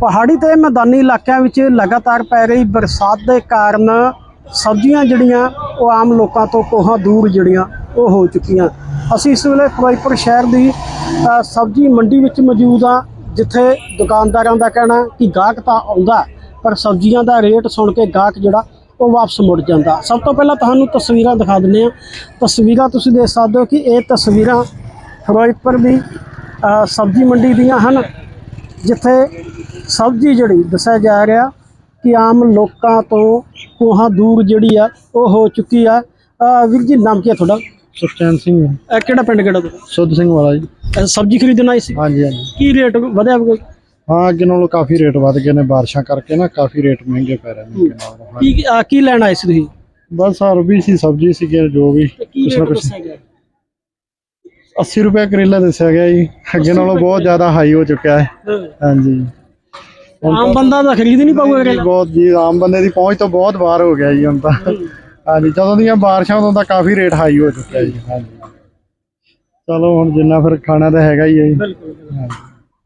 ਪਹਾੜੀ ਤੇ ਮੈਦਾਨੀ ਇਲਾਕਿਆਂ ਵਿੱਚ ਲਗਾਤਾਰ ਪੈ ਰਹੀ ਬਰਸਾਤ ਦੇ ਕਾਰਨ ਸਬਜ਼ੀਆਂ ਜਿਹੜੀਆਂ, ਉਹ ਆਮ ਲੋਕਾਂ ਤੋਂ ਕੋਹਾਂ ਦੂਰ ਜਿਹੜੀਆਂ, ਉਹ ਹੋ ਚੁੱਕੀਆਂ। ਅਸੀਂ ਇਸ ਵੇਲੇ ਫਿਰੋਜ਼ਪੁਰ ਸ਼ਹਿਰ ਦੀ ਸਬਜ਼ੀ ਮੰਡੀ ਵਿੱਚ ਮੌਜੂਦ ਆ ਜਿੱਥੇ ਦੁਕਾਨਦਾਰਾਂ ਦਾ ਕਹਿਣਾ ਕਿ ਗਾਹਕ ਤਾਂ ਆਉਂਦਾ ਪਰ ਸਬਜ਼ੀਆਂ ਦਾ ਰੇਟ ਸੁਣ ਕੇ ਗਾਹਕ ਜਿਹੜਾ, ਉਹ ਵਾਪਸ ਮੁੜ ਜਾਂਦਾ। ਸਭ ਤੋਂ ਪਹਿਲਾਂ ਤੁਹਾਨੂੰ ਤਸਵੀਰਾਂ ਦਿਖਾ ਦਿੰਦੇ ਆ ਤਸਵੀਰਾਂ ਤੁਸੀਂ ਦੇਖ ਸਕਦੇ ਹੋ ਕਿ ਇਹ ਤਸਵੀਰਾਂ ਫਿਰੋਜ਼ਪੁਰ ਦੀ ਸਬਜ਼ੀ ਮੰਡੀ ਦੀਆਂ ਹਨ, ਜਿੱਥੇ ਸਬਜ਼ੀ ਜਿਹੜੀ ਦੱਸਿਆ ਜਾ ਰਿਹਾ ਕਿ ਆਮ ਲੋਕਾਂ ਤੋਂ ਕੋਹਾਂ ਦੂਰ ਜਿਹੜੀ ਆ ਉਹ ਹੋ ਚੁੱਕੀ ਆ। ਅਹ ਵੀਰ ਜੀ ਨਾਮ ਕੀ ਤੁਹਾਡਾ? ਸੁਖਚੈਨ ਸਿੰਘ ਅਹ ਕਿਹੜਾ ਪਿੰਡ ਕਿਹੜਾ ਤੁਹਾਡਾ? ਸੁੱਧ ਸਿੰਘ ਵਾਲਾ ਜੀ। ਅਹ ਸਬਜ਼ੀ ਖਰੀਦਣ ਆਏ ਸੀ? ਹਾਂਜੀ ਹਾਂਜੀ। ਕੀ ਰੇਟ ਵਧਿਆ ਹੋਊਗਾ? ਹਾਂ ਅੱਗੇ ਨਾਲੋਂ ਕਾਫੀ ਰੇਟ ਵੱਧ ਗਏ ਨੇ ਬਾਰਿਸ਼ਾਂ ਕਰਕੇ ਨਾ ਕਾਫੀ ਰੇਟ ਮਹਿੰਗੇ ਪੈ ਰਹੇ ਨੇ ਅੱਗੇ ਨਾਲੋਂ। ਕੀ ਅਹ ਕੀ ਲੈਣ ਆਏ ਸੀ ਤੁਸੀਂ? ਬਸ ਅਰਬੀ ਸੀ ਸਬਜ਼ੀ ਸੀ ਜੋ ਵੀ ਕੁਛ ਨਾ ਕੁਛ। ਦੱਸਿਆ ਗਿਆ? 80 ਰੁਪਏ ਕਰੇਲਾ ਦੱਸਿਆ ਗਿਆ ਜੀ। ਅੱਗੇ ਨਾਲੋਂ ਬਹੁਤ ਜ਼ਿਆਦਾ ਹਾਈ ਹੋ ਚੁੱਕਿਆ ਹੈ। ਹਾਂਜੀ। ਆਮ ਬੰਦਾ ਤਾਂ ਖਰੀਦ ਨਹੀਂ ਪਾਊਗਾ ਕਰੇਲਾ ਬਹੁਤ ਜੀ ਆਮ ਬੰਦੇ ਦੀ ਪਹੁੰਚ ਤੋਂ ਬਹੁਤ ਬਾਹਰ ਹੋ ਗਿਆ ਜੀ ਹੁਣ ਤਾਂ। ਹਾਂਜੀ ਜਦੋਂ ਦੀਆਂ ਬਾਰਿਸ਼ਾਂ ਉਦੋਂ ਦਾ ਕਾਫੀ ਰੇਟ ਹਾਈ ਹੋ ਚੁੱਕਿਆ ਜੀ। ਹਾਂਜੀ। ਚਲੋ ਹੁਣ ਜਿੰਨਾ ਫਿਰ ਖਾਣਾ ਤਾਂ ਹੈਗਾ ਹੀ ਹੈ ਜੀ। ਬਿਲਕੁਲ।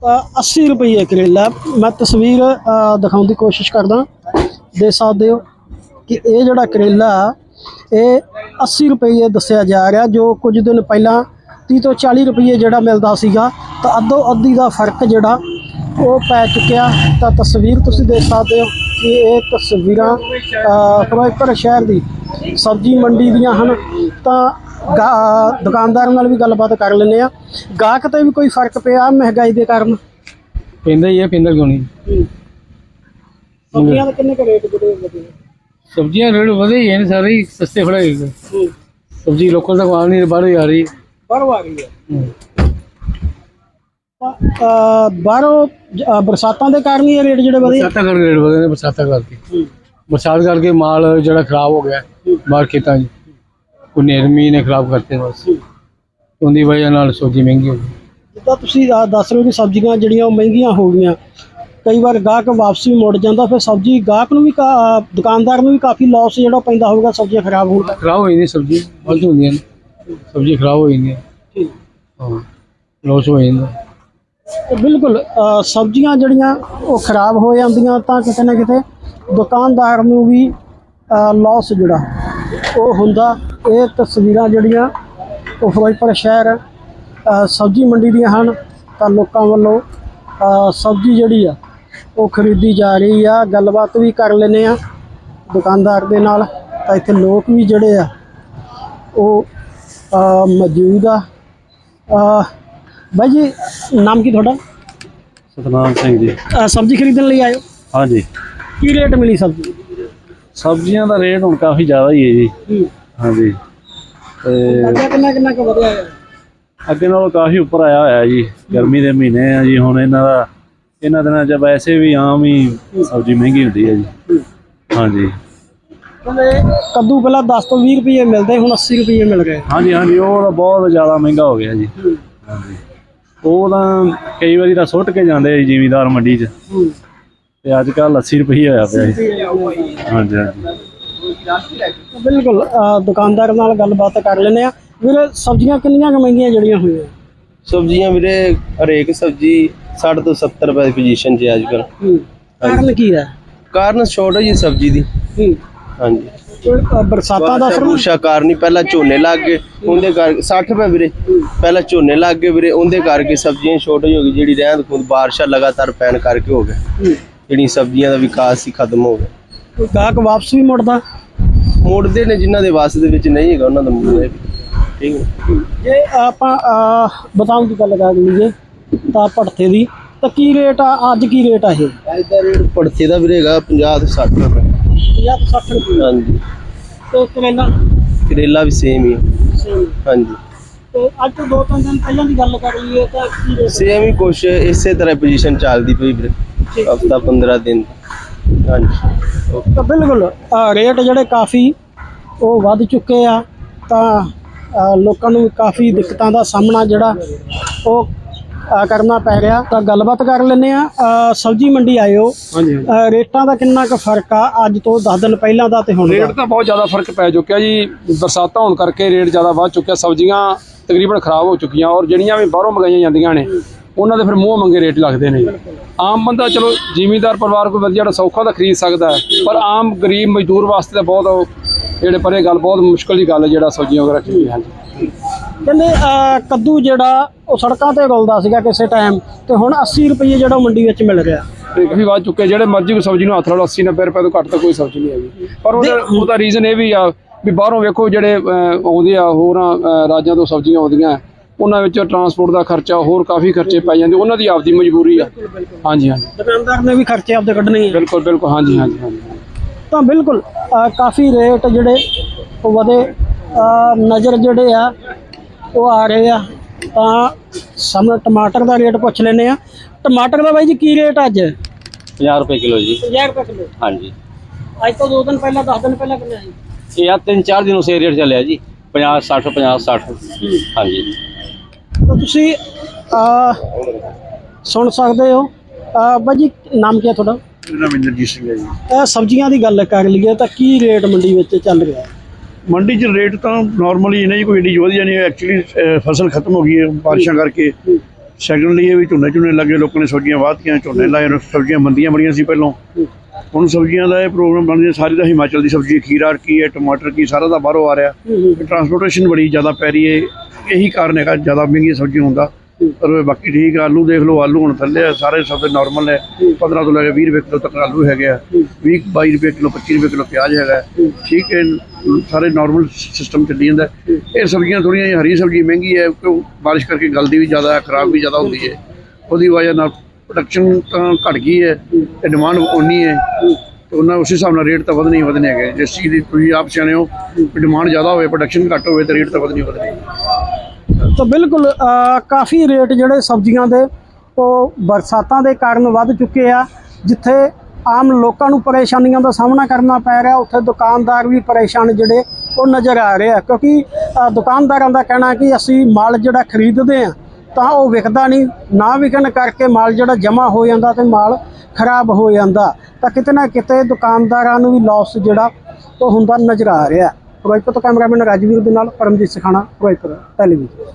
ਅਹ 80 ਰੁਪਏ ਕਰੇਲਾ। ਮੈਂ ਤਸਵੀਰ ਦਿਖਾਉਣ ਦੀ ਕੋਸ਼ਿਸ਼ ਕਰਦਾ। ਦੇ ਸਕਦੇ ਹੋ ਕਿ ਇਹ ਜਿਹੜਾ ਕਰੇਲਾ ਇਹ 80 ਰੁਪਏ ਦੱਸਿਆ ਜਾ ਰਿਹਾ ਜੋ ਕੁਝ ਦਿਨ ਪਹਿਲਾਂ 30 ਤੋਂ 40 ਰੁਪਏ ਜਿਹੜਾ ਮਿਲਦਾ ਸੀਗਾ ਤਾਂ ਅੱਧੋ ਅੱਧੀ ਦਾ ਫ਼ਰਕ ਜਿਹੜਾ ਉਹ ਪੈ ਚੁੱਕਿਆ ਤਾਂ ਤਸਵੀਰ ਤੁਸੀਂ ਦੇਖ ਸਕਦੇ ਹੋ ਕਿ ਇਹ ਤਸਵੀਰਾਂ ਫਿਰੋਜ਼ਪੁਰ ਸ਼ਹਿਰ ਦੀ ਸਬਜ਼ੀ ਮੰਡੀ ਦੀਆਂ ਹਨ। ਤਾਂ ਦੁਕਾਨਦਾਰਾਂ ਨਾਲ ਵੀ ਗੱਲਬਾਤ ਕਰ ਲੈਂਦੇ ਆ ਗਾਹਕ ਤੇ ਵੀ ਕੋਈ ਫ਼ਰਕ ਪਿਆ ਮਹਿੰਗਾਈ ਦੇ ਕਾਰਨ? ਪੈਂਦਾ ਹੀ ਹੈ ਪੈਂਦਾ ਕਿਉਂ ਨਹੀਂ। ਸਬਜ਼ੀਆਂ ਦੇ ਕਿੰਨੇ ਕੁ ਰੇਟ ਜਿਹੜੇ ਵਧੇ ਸਬਜ਼ੀਆਂ ਰੇਟ ਵਧੇ ਹੀ ਨੇ ਸਾਰੇ ਸਸਤੇ ਫੜੇ ਹੂੰ ਸਬਜ਼ੀ ਲੋਕਲ ਤੱਕ ਆ ਨਹੀਂ ਬਾਹਰੋਂ ਆ ਰਹੀ ਬਾਹਰੋਂ ਆ ਗਈ ਹੈ। ਬਾਹਰੋਂ ਜ- ਬਰਸਾਤਾਂ ਦੇ ਕਾਰਨ ਹੀ ਇਹ ਰੇਟ ਜਿਹੜੇ ਵਧੇ? ਬਰਸਾਤਾਂ ਕਰਕੇ ਰੇਟ ਵਧੇ ਨੇ ਬਰਸਾਤਾਂ ਕਰਕੇ। ਹੂੰ। ਬਰਸਾਤ ਕਰਕੇ ਮਾਲ ਜਿਹੜਾ ਖਰਾਬ ਹੋ ਗਿਆ ਬਾਹਰ ਖੇਤਾਂ 'ਚ। ਉਹ ਨੇਰਮੀ ਨੇ ਖਰਾਬ ਕਰਤੇ ਬਸ। ਉਹਦੀ ਵਜ੍ਹਾ ਨਾਲ ਸਬਜ਼ੀ ਮਹਿੰਗੀ ਹੋ ਗਈ। ਜਿੱਦਾਂ ਤੁਸੀਂ ਦੱਸ ਰਹੇ ਹੋ ਕਿ ਸਬਜ਼ੀਆਂ ਜਿਹੜੀਆਂ ਉਹ ਮਹਿੰਗੀਆਂ ਹੋ ਗਈਆਂ। ਕਈ ਵਾਰ ਗਾਹਕ ਵਾਪਸ ਵੀ ਮੁੜ ਜਾਂਦਾ ਫਿਰ ਸਬਜ਼ੀ ਗਾਹਕ ਨੂੰ ਵੀ ਕਾ- ਦੁਕਾਨਦਾਰ ਨੂੰ ਵੀ ਕਾਫੀ ਲਾਸ ਜਿਹੜਾ ਪੈਂਦਾ ਹੋਊਗਾ ਸਬਜ਼ੀਆਂ ਖਰਾਬ ਹੋਣ ਦਾ ਖਰਾਬ ਹੋ ਜਾਂਦੀ ਸਬਜ਼ੀ ਫਲਤੂ ਹੁੰਦੀਆਂ ਨੇ। ਸਬਜ਼ੀ ਖਰਾਬ ਹੋ ਜਾਂਦੀ ਹੈ ਹਾਂ ਲੋਸ ਹੋ ਜਾਂਦਾ। ਬਿਲਕੁਲ ਅ, ਸਬਜ਼ੀਆਂ ਜਿਹੜੀਆਂ ਉਹ ਖਰਾਬ ਹੋ ਜਾਂਦੀਆਂ ਤਾਂ ਕਿਤੇ ਨਾ ਕਿਤੇ ਦੁਕਾਨਦਾਰ ਨੂੰ ਵੀ ਲਾਸ ਜਿਹੜਾ ਉਹ ਹੁੰਦਾ। ਇਹ ਤਸਵੀਰਾਂ ਜਿਹੜੀਆਂ ਉਹ ਫਿਰੋਜ਼ਪੁਰ ਸ਼ਹਿਰ ਅ, ਸਬਜ਼ੀ ਮੰਡੀ ਦੀਆਂ ਹਨ ਤਾਂ ਲੋਕਾਂ ਵੱਲੋਂ ਅ, ਸਬਜ਼ੀ ਜਿਹੜੀ ਆ ਉਹ ਖਰੀਦੀ ਜਾ ਰਹੀ ਆ। ਗੱਲਬਾਤ ਵੀ ਕਰ ਲੈਨੇ ਆ ਦੁਕਾਨਦਾਰ ਦੇ ਨਾਲ। ਤਾਂ ਇੱਥੇ ਲੋਕ ਵੀ ਜਿਹੜੇ ਆ ਉਹ ਅ, ਮੌਜੂਦ ਆ। ਅ, ਬਾਈ ਜੀ ਨਾਮ ਕੀ ਤੁਹਾਡਾ? ਸਤਨਾਮ ਸਿੰਘ ਜੀ। ਅ, ਸਬਜ਼ੀ ਖਰੀਦਣ ਲਈ ਆਇਓ ਹਾਂਜੀ। ਕੀ ਰੇਟ ਮਿਲੀ ਸਬਜ਼ੀ? ਸਬਜ਼ੀਆਂ ਦਾ ਰੇਟ ਹੁਣ ਕਾਫੀ ਜ਼ਿਆਦਾ ਹੀ ਹੈ ਜੀ। ਹੂੰ। ਹਾਂਜੀ। ਤੇ ਅੱਗੇ ਕਿੰਨਾ ਕਿੰਨਾ ਕੁ ਵਧਿਆ ਹੈ ਅੱਗੇ ਨਾਲੋਂ ਕਾਫੀ ਉੱਪਰ ਆਇਆ ਹੋਇਆ ਜੀ। ਗਰਮੀ ਦੇ ਮਹੀਨੇ ਆ ਜੀ ਹੁਣ ਇਹਨਾਂ ਦਾ ਇਹਨਾਂ ਦਿਨਾਂ 'ਚ ਵੈਸੇ ਵੀ ਆਮ ਹੀ ਸਬਜ਼ੀ ਮਹਿੰਗੀ ਹੁੰਦੀ ਹੈ ਜੀ। ਹਾਂਜੀ। ਕਹਿੰਦੇ ਕੱਦੂ ਪਹਿਲਾਂ 10 ਤੋਂ 20 ਰੁਪਏ ਮਿਲਦੇ ਹੁਣ 80 ਰੁਪਏ ਮਿਲ ਗਏ। ਹਾਂਜੀ ਹਾਂਜੀ ਉਹ ਤਾਂ ਬਹੁਤ ਜ਼ਿਆਦਾ ਮਹਿੰਗਾ ਹੋ ਗਿਆ ਜੀ। ਹਾਂਜੀ। ਉਹ ਤਾਂ ਕਈ ਵਾਰੀ ਤਾਂ ਸੁੱਟ ਕੇ ਜਾਂਦੇ ਆ ਜ਼ਿਮੀਦਾਰ ਮੰਡੀ 'ਚ। ਤੇ ਅੱਜ ਕੱਲ੍ਹ 80 ਰੁਪਏ ਹੋਇਆ ਪਿਆ ਜੀ। ਹਾਂਜੀ ਹਾਂਜੀ। ਬਿਲਕੁਲ ਅ, ਦੁਕਾਨਦਾਰ ਨਾਲ ਗੱਲਬਾਤ ਕਰ ਲੈਨੇ ਆ। ਵੀਰ ਸਬਜ਼ੀਆਂ ਕਿੰਨੀਆਂ ਕੁ ਮਹਿੰਗੀਆਂ ਜਿਹੜੀਆਂ ਹੋਈਆਂ? ਸਬਜ਼ੀਆਂ ਵੀਰੇ ਹਰੇਕ ਸਬਜ਼ੀ 60 ਤੋਂ 70 ਰੁਪਏ ਦੀ ਪੋਜੀਸ਼ਨ 'ਚ ਹੈ ਅੱਜ ਕੱਲ੍ਹ। ਹੂੰ। ਕਾਰਨ ਕੀ ਹੈ? ਕਾਰਨ ਸ਼ਾਰਟੇਜ ਹੈ ਸਬਜ਼ੀ ਦੀ। ਹੂੰ। ਹਾਂਜੀ। ਬਰਸਾਤਾਂ ਦਾ ਅਸਰ ਬੂਸ਼ਾ ਕਾਰਨ ਹੀ ਪਹਿਲਾਂ ਝੋਨੇ ਲੱਗ ਗਏ ਉਹਦੇ ਕਰਕੇ 60 ਰੁਪਏ ਵੀਰੇ। ਪਹਿਲਾਂ ਝੋਨੇ ਲੱਗ ਗਏ ਵੀਰੇ ਉਹਦੇ ਕਰਕੇ ਸਬਜ਼ੀਆਂ ਸ਼ਾਰਟੇਜ ਹੋ ਗਈ ਜਿਹੜੀ ਰਹਿੰਦ ਖੁੰਦ ਬਾਰਿਸ਼ਾਂ ਲਗਾਤਾਰ ਪੈਣ ਕਰਕੇ ਹੋ ਗਿਆ ਹੂੰ। ਜਿਹੜੀਆਂ ਸਬਜ਼ੀਆਂ ਦਾ ਵਿਕਾਸ ਹੀ ਖਤਮ ਹੋ ਗਿਆ। ਕੋਈ ਗਾਹਕ ਵਾਪਸ ਵੀ ਮੁੜਦਾ? ਮੋੜਦੇ ਨੇ ਜਿਨ੍ਹਾਂ ਦੇ ਵਾਸ ਦੇ ਵਿੱਚ ਨਹੀਂ ਹੈਗਾ ਉਹਨਾਂ ਦਾ ਮੁੜਦੇ ਵੀ। ਠੀਕ ਹੈ। ਜੇ ਆਪਾਂ ਬਦਾਮ ਦੀ ਗੱਲ ਕਰ ਲਈਏ ਤਾਂ ਭੜਥੇ ਦੀ ਤਾਂ ਕੀ ਰੇਟ ਆ ਅੱਜ ਕੀ ਰੇਟ ਆ ਇਹ? ਅੱਜ ਦਾ ਰੇਟ ਪੜਥੇ ਦਾ ਵੀਰੇ ਹੈਗਾ 50 ਤੋਂ 60 ਰੁਪਏ। 50 ਤੋਂ 60 ਰੁਪਏ। ਹਾਂਜੀ। ਤੇ ਕਰੇਲਾ ਕਰੇਲਾ ਵੀ ਸੇਮ ਹੀ ਹੈ। ਸੇਮ ਹਾਂਜੀ। ਤੇ ਅੱਜ ਤੋਂ ਦੋ ਤਿੰਨ ਦਿਨ ਪਹਿਲਾਂ ਦੀ ਗੱਲ ਕਰ ਲਈਏ ਤਾਂ ਕੀ ਰੇਟ ਸੇਮ ਹੀ ਕੁਛ ਇਸੇ ਤਰ੍ਹਾਂ ਪੋਜੀਸ਼ਨ ਚੱਲਦੀ ਪਈ ਵੀਰੇ। ਹਫਤਾ 15 ਦਿਨ। ਹਾਂਜੀ। ਤਾਂ ਬਿਲਕੁਲ ਅ, ਰੇਟ ਜਿਹੜੇ ਕਾਫੀ ਉਹ ਵੱਧ ਚੁੱਕੇ ਆ ਤਾਂ ਅ, ਲੋਕਾਂ ਨੂੰ ਕਾਫੀ ਦਿੱਕਤਾਂ ਦਾ ਸਾਹਮਣਾ ਜਿਹੜਾ ਉਹ ਕਰਨਾ ਪੈ ਰਿਹਾ। ਤਾਂ ਗੱਲਬਾਤ ਕਰ ਲੈਂਦੇ ਆ ਸਬਜ਼ੀ ਮੰਡੀ ਆਇਓ। ਹਾਂਜੀ ਰੇਟਾਂ ਦਾ ਕਿੰਨਾ ਕੁ ਫ਼ਰਕ ਆ? ਅੱਜ ਤੋਂ 10 ਦਿਨ ਪਹਿਲਾਂ ਦਾ ਤੇ ਹੁਣ ਦਾ। ਰੇਟ ਤਾਂ ਬਹੁਤ ਜ਼ਿਆਦਾ ਫ਼ਰਕ ਪੈ ਚੁੱਕਿਆ ਜੀ। ਬਰਸਾਤਾਂ ਹੋਣ ਕਰਕੇ ਰੇਟ ਜ਼ਿਆਦਾ ਵੱਧ ਚੁੱਕਿਆ। ਸਬਜ਼ੀਆਂ ਤਕਰੀਬਨ ਖਰਾਬ ਹੋ ਚੁੱਕੀਆਂ ਔਰ ਜਿਹੜੀਆਂ ਵੀ ਬਾਹਰੋਂ ਮੰਗਾਈਆਂ ਜਾਂਦੀਆਂ ਨੇ ਉਹਨਾਂ ਦੇ ਫਿਰ ਮੂੰਹ ਮੰਗੇ ਰੇਟ ਲੱਗਦੇ ਨੇ। ਆਮ ਬੰਦਾ ਚਲੋ ਜ਼ਿਮੀਂਦਾਰ ਪਰਿਵਾਰ ਕੋਈ ਵਧੀਆ ਜਿਹੜਾ ਸੌਖਾ ਤਾਂ ਖਰੀਦ ਸਕਦਾ ਪਰ ਆਮ ਗਰੀਬ ਮਜ਼ਦੂਰ ਵਾਸਤੇ ਤਾਂ ਬਹੁਤ ਜਿਹੜੇ ਪਰੇ ਗੱਲ ਬਹੁਤ ਮੁਸ਼ਕਲ ਦੀ ਗੱਲ ਹੈ ਜਿਹੜਾ ਸਬਜ਼ੀਆਂ ਵਗੈਰਾ ਖਰੀਦਣੀ ਹਾਂਜੀ ਕਹਿੰਦੇ ਕੱਦੂ ਜਿਹੜਾ ਉਹ ਸੜਕਾਂ ਤੇ ਰੁਲਦਾ ਸੀਗਾ ਕਿਸੇ ਟਾਈਮ ਤੇ ਹੁਣ 80 ਰੁਪਏ ਜਿਹੜਾ ਮੰਡੀ ਵਿੱਚ ਮਿਲ ਰਿਹਾ। ਤੇ ਕਾਫੀ ਵੱਧ ਚੁੱਕੇ ਜਿਹੜੇ ਮਰਜ਼ੀ ਸਬਜ਼ੀ ਨੂੰ ਹੱਥ ਲਾ ਲਓ 80 90 ਰੁਪਏ ਤੋਂ ਘੱਟ ਤਾਂ ਕੋਈ ਸਬਜ਼ੀ ਨਹੀਂ ਹੈਗੀ। ਪਰ ਉਹਦਾ ਰੀਜ਼ਨ ਇਹ ਵੀ ਆ ਵੀ ਬਾਹਰੋਂ ਵੇਖੋ ਜਿਹੜੇ ਆਉਂਦੇ ਆ ਹੋਰਾਂ ਰਾਜਾਂ ਤੋਂ ਸਬਜ਼ੀਆਂ ਆਉਂਦੀਆਂ ਉਹਨਾਂ ਵਿੱਚ ਟਰਾਂਸਪੋਰਟ ਦਾ ਖਰਚਾ ਹੋਰ ਕਾਫੀ ਖਰਚੇ ਪੈ ਜਾਂਦੇ ਉਹਨਾਂ ਦੀ ਆਪਦੀ ਮਜਬੂਰੀ ਆ। ਹਾਂਜੀ ਹਾਂਜੀ। ਦੁਕਾਨਦਾਰ ਨੇ ਵੀ ਖਰਚੇ ਆਪਦੇ ਕੱਢਣੇ ਆ। ਬਿਲਕੁਲ ਬਿਲਕੁਲ। ਹਾਂਜੀ ਹਾਂਜੀ ਹਾਂਜੀ। ਤਾਂ ਬਿਲਕੁਲ ਕਾਫੀ ਰੇਟ ਜਿਹੜੇ ਉਹ ਵਧੇ ਨਜ਼ਰ ਜਿਹੜੇ ਆ ਉਹ ਆ ਰਹੇ ਆ। ਤਾਂ ਸਾਹਮਣੇ ਟਮਾਟਰ ਦਾ ਰੇਟ ਪੁੱਛ ਲੈਨੇ ਆ ਟਮਾਟਰ ਦਾ ਬਾਈ ਜੀ ਕੀ ਰੇਟ ਅੱਜ? 50 ਰੁਪਏ ਕਿਲੋ ਜੀ। 50 ਰੁਪਏ ਕਿਲੋ। ਹਾਂਜੀ। ਅੱਜ ਤੋਂ 2 ਦਿਨ ਪਹਿਲਾਂ 10 ਦਿਨ ਪਹਿਲਾਂ ਕਿੰਨੇ ਸੀ ਇਹ ਆ ਤਿੰਨ ਚਾਰ ਦਿਨੋਂ ਸੇ ਰੇਟ ਚੱਲਿਆ ਜੀ। 50 60 50 60 ਹਾਂਜੀ। ਤਾਂ ਤੁਸੀਂ ਸੁਣ ਸਕਦੇ ਹੋ। ਅਹ, ਬਾਈ ਜੀ ਨਾਮ ਕੀ ਹੈ ਤੁਹਾਡਾ? ਸਿੰਘ ਹੈ ਜੀ। ਇਹ ਸਬਜ਼ੀਆਂ ਦੀ ਗੱਲ ਕਰ ਲਈਏ ਤਾਂ ਕੀ ਰੇਟ ਮੰਡੀ ਵਿੱਚ ਚੱਲ ਰਿਹਾ ਹੈ? ਮੰਡੀ 'ਚ ਰੇਟ ਤਾਂ ਨਾਰਮਲੀ ਜੀ ਕੋਈ ਏਡੀ ਵਧੀਆ ਨਹੀਂ ਐਕਚੁਅਲੀ ਫਸਲ ਖਤਮ ਹੋ ਗਈ ਹੈ ਬਾਰਿਸ਼ਾਂ ਕਰਕੇ। ਸੈਕੰਡਲੀ ਇਹ ਵੀ ਝੋਨੇ ਝੋਨੇ ਲੱਗੇ ਲੋਕਾਂ ਨੇ ਸਬਜ਼ੀਆਂ ਵਾਹਤੀਆਂ ਝੋਨੇ ਲਾਏ ਨੇ, ਸਬਜ਼ੀਆਂ ਮੰਦੀਆਂ ਬੜੀਆਂ ਸੀ ਪਹਿਲਾਂ। ਹੁਣ ਸਬਜ਼ੀਆਂ ਦਾ ਇਹ ਪ੍ਰੋਗਰਾਮ ਬਣ ਗਿਆ ਸਾਰੀ ਦਾ ਹਿਮਾਚਲ ਦੀ ਸਬਜ਼ੀ ਖੀਰਾ ਕੀ ਹੈ ਟਮਾਟਰ ਕੀ ਸਾਰਾ ਦਾ ਬਾਹਰੋਂ ਆ ਰਿਹਾ। ਟਰਾਂਸਪੋਰਟੇਸ਼ਨ ਬੜੀ ਜ਼ਿਆਦਾ ਪੈ ਰਹੀ ਹੈ। ਇਹੀ ਕਾਰਨ ਹੈਗਾ ਜ਼ਿਆਦਾ ਮਹਿੰਗੀ ਸਬਜ਼ੀ ਹੁੰਦਾ। ਪਰ ਬਾਕੀ ਠੀਕ ਆ, ਆਲੂ ਦੇਖ ਲਓ ਆਲੂ ਹੁਣ ਥੱਲੇ ਆ, ਸਾਰੇ ਸਭ ਦੇ ਨਾਰਮਲ ਨੇ। 15 ਤੋਂ ਲੈ ਕੇ 20 ਰੁਪਏ ਕਿਲੋ ਤੱਕ ਆਲੂ ਹੈਗੇ ਆ। 20 22 ਰੁਪਏ ਕਿਲੋ 25 ਰੁਪਏ ਕਿਲੋ ਪਿਆਜ਼ ਹੈਗਾ। ਠੀਕ ਹੈ ਸਾਰੇ ਨਾਰਮਲ ਸਿਸਟਮ ਚੱਲੀ ਜਾਂਦਾ। ਇਹ ਸਬਜ਼ੀਆਂ ਥੋੜੀਆਂ ਜਿਹੀਆਂ ਹਰੀ ਸਬਜ਼ੀ ਮਹਿੰਗੀ ਹੈ ਕਿਉਂ ਬਾਰਿਸ਼ ਕਰਕੇ ਗਲਦੀ ਵੀ ਜ਼ਿਆਦਾ ਹੈ ਖਰਾਬ ਵੀ ਜ਼ਿਆਦਾ ਹੁੰਦੀ ਹੈ। ਉਹਦੀ ਵਜ੍ਹਾ ਨਾਲ ਪ੍ਰੋਡਕਸ਼ਨ ਤਾਂ ਘਟ ਗਈ ਹੈ ਤੇ ਡਿਮਾਂਡ ਉਨੀ ਹੈ। ਤੇ ਉਹਨਾਂ ਉਸ ਹਿਸਾਬ ਨਾਲ ਰੇਟ ਤਾਂ ਵਧਣੇ ਹੀ ਵਧਣੇ ਹੈਗੇ। ਜਿਸ ਚੀਜ਼ ਦੀ ਤੁਸੀਂ ਆਪ ਸਿਆਣੇ ਹੋ ਡਿਮਾਂਡ ਜ਼ਿਆਦਾ ਹੋਵੇ ਪ੍ਰੋਡਕਸ਼ਨ ਘੱਟ ਹੋਵੇ ਤਾਂ ਰੇਟ ਤਾਂ ਵਧਣੇ ਹੀ ਵਧਣੇ ਤਾਂ ਬਿਲਕੁਲ ਕਾਫੀ ਰੇਟ ਜਿਹੜੇ ਸਬਜ਼ੀਆਂ ਦੇ, ਉਹ ਬਰਸਾਤਾਂ ਦੇ ਕਾਰਨ ਵੱਧ ਚੁੱਕੇ ਆ, ਜਿੱਥੇ ਆਮ ਲੋਕਾਂ ਨੂੰ ਪਰੇਸ਼ਾਨੀਆਂ ਦਾ ਸਾਹਮਣਾ ਕਰਨਾ ਪੈ ਰਿਹਾ, ਉੱਥੇ ਦੁਕਾਨਦਾਰ ਵੀ ਪਰੇਸ਼ਾਨ ਜਿਹੜੇ, ਉਹ ਨਜ਼ਰ ਆ ਰਹੇ ਆ, ਕਿਉਂਕਿ ਦੁਕਾਨਦਾਰਾਂ ਦਾ ਕਹਿਣਾ ਕਿ ਅਸੀਂ ਮਾਲ ਜਿਹੜਾ ਖਰੀਦਦੇ ਆ, ਤਾਂ ਉਹ ਵਿਕਦਾ ਨਹੀਂ, ਨਾ ਵਿਕਣ ਕਰਕੇ ਮਾਲ ਜਿਹੜਾ ਜਮ੍ਹਾਂ ਹੋ ਜਾਂਦਾ ਤੇ ਮਾਲ ਖਰਾਬ ਹੋ ਜਾਂਦਾ, ਤਾਂ ਕਿਤੇ ਨਾ ਕਿਤੇ ਦੁਕਾਨਦਾਰਾਂ ਨੂੰ ਵੀ ਲਾਸ ਜਿਹੜਾ, ਉਹ ਹੁੰਦਾ ਨਜ਼ਰ ਆ ਰਿਹਾ। ਫਿਰੋਜ਼ਪੁਰ ਤੋਂ ਕੈਮਰਾਮੈਨ ਰਾਜਵੀਰ ਦੇ ਨਾਲ ਪਰਮਜੀਤ ਸਖਾਣਾ ਫਿਰੋਜ਼ਪੁਰ ਟੈਲੀਵਿਜ਼ਨ